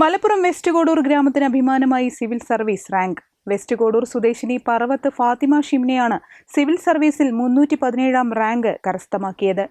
Malappuram west Kodur ഗ്രാമത്തിന് അഭിമാനമായി civil service rank. West Kodur സ്വദേശിനി പറവത്ത് ഫാത്തിമ ഷിംനയാണ് സിവിൽ സർവീസിൽ മുന്നൂറ്റി പതിനേഴാം റാങ്ക് കരസ്ഥമാക്കിയത്.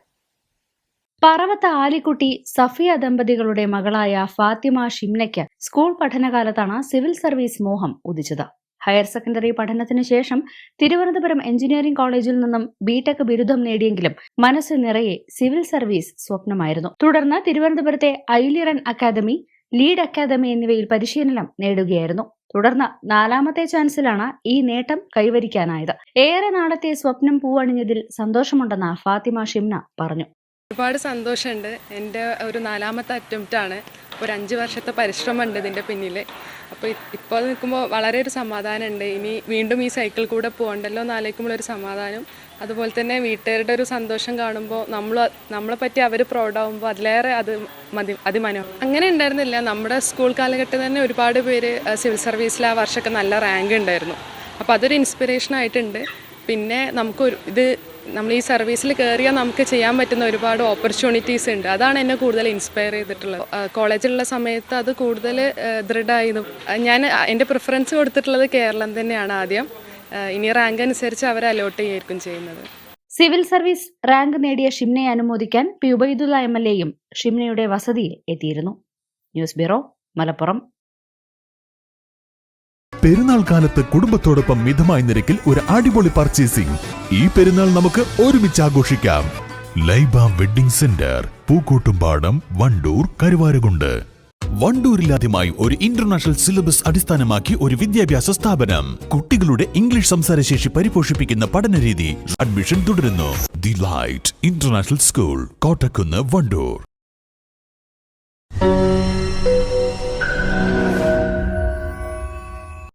പറവത്ത് ആലിക്കുട്ടി സഫിയ ദമ്പതികളുടെ മകളായ ഫാത്തിമ ഷിംനയ്ക്ക് സ്കൂൾ പഠനകാലത്താണ് സിവിൽ സർവീസ് മോഹം ഉദിച്ചത്. ഹയർ സെക്കൻഡറി പഠനത്തിന് ശേഷം തിരുവനന്തപുരം എഞ്ചിനീയറിംഗ് കോളേജിൽ നിന്നും ബിടെക് ബിരുദം നേടിയെങ്കിലും മനസ്സ് നിറയെ സിവിൽ സർവീസ് സ്വപ്നമായിരുന്നു. തുടർന്ന് തിരുവനന്തപുരത്തെ ഐലിറൻ അക്കാദമി ലീഡ് അക്കാദമി എന്നിവയിൽ പരിശീലനം നേടുകയായിരുന്നു. തുടർന്ന് നാലാമത്തെ ചാൻസിലാണ് ഈ നേട്ടം കൈവരിക്കാനായത്. ഏറെ നാളത്തെ സ്വപ്നം പൂവണിഞ്ഞതിൽ സന്തോഷമുണ്ടെന്ന് ഫാത്തിമ ഷിംന പറഞ്ഞു. ഒരുപാട് സന്തോഷമുണ്ട്. എന്റെ ഒരു നാലാമത്തെ അറ്റംപ്റ്റാണ് ഒരു അഞ്ച് വർഷത്തെ പരിശ്രമമുണ്ട് ഇതിന്റെ പിന്നിൽ അപ്പോൾ ഇപ്പോൾ നിൽക്കുമ്പോൾ വളരെ ഒരു സമാധാനമുണ്ട്. ഇനി വീണ്ടും ഈ സൈക്കിൾ കൂടെ പോകണ്ടല്ലോ എന്ന് ആലോചിക്കുമ്പോൾ ഒരു സമാധാനം. അതുപോലെ തന്നെ വീട്ടുകാരുടെ ഒരു സന്തോഷം കാണുമ്പോൾ നമ്മൾ നമ്മളെ പറ്റി അവർ പ്രൗഡാകുമ്പോൾ അതിലേറെ അത് മതി അതിമനോഹരം അങ്ങനെ ഉണ്ടായിരുന്നില്ല. നമ്മുടെ സ്കൂൾ കാലഘട്ടത്തിൽ തന്നെ ഒരുപാട് പേര് സിവിൽ സർവീസിൽ ആ വർഷമൊക്കെ നല്ല റാങ്ക് ഉണ്ടായിരുന്നു. അപ്പോൾ അതൊരു ഇൻസ്പിറേഷൻ ആയിട്ടുണ്ട്. പിന്നെ നമുക്ക് ഇത് നമ്മൾ ഈ സർവീസിൽ കയറിയാൽ നമുക്ക് ചെയ്യാൻ പറ്റുന്ന ഒരുപാട് ഓപ്പർച്യൂണിറ്റീസ് ഉണ്ട്. അതാണ് എന്നെ കൂടുതൽ ഇൻസ്പയർ ചെയ്തിട്ടുള്ളത്. കോളേജിലുള്ള സമയത്ത് അത് കൂടുതൽ ദൃഢമായിരുന്നു ഞാൻ എന്റെ പ്രിഫറൻസ് കൊടുത്തിട്ടുള്ളത് കേരളം തന്നെയാണ് ആദ്യം. ഇനി റാങ്ക് അനുസരിച്ച് അവർ അലോട്ട് ചെയ്യായിരിക്കും ചെയ്യുന്നത്. സിവിൽ സർവീസ് റാങ്ക് നേടിയ ഷിംനയെ അനുമോദിക്കാൻ പി ഉബൈദുല്ല എം എൽ എയും ഷിംനയുടെ വസതിയിൽ എത്തിയിരുന്നു. News bureau Malappuram. പെരുന്നാൾ കാലത്ത് കുടുംബത്തോടൊപ്പം മിതമായ നിരക്കിൽ ഒരു അടിപൊളി പർച്ചേസിംഗ് ഈ പെരുന്നാൾ നമുക്ക് ഒരുമിച്ച് ആഘോഷിക്കാം. Laiba wedding centre Pookkottumpadam Wandoor Karuvarakundu. വണ്ടൂരിലാദ്യമായി ഒരു ഇന്റർനാഷണൽ സിലബസ് അടിസ്ഥാനമാക്കി ഒരു വിദ്യാഭ്യാസ സ്ഥാപനം. കുട്ടികളുടെ ഇംഗ്ലീഷ് സംസാരശേഷി പരിപോഷിപ്പിക്കുന്ന പഠനരീതി അഡ്മിഷൻ തുടരുന്നു. The light international school Kottakkunnu Wandoor.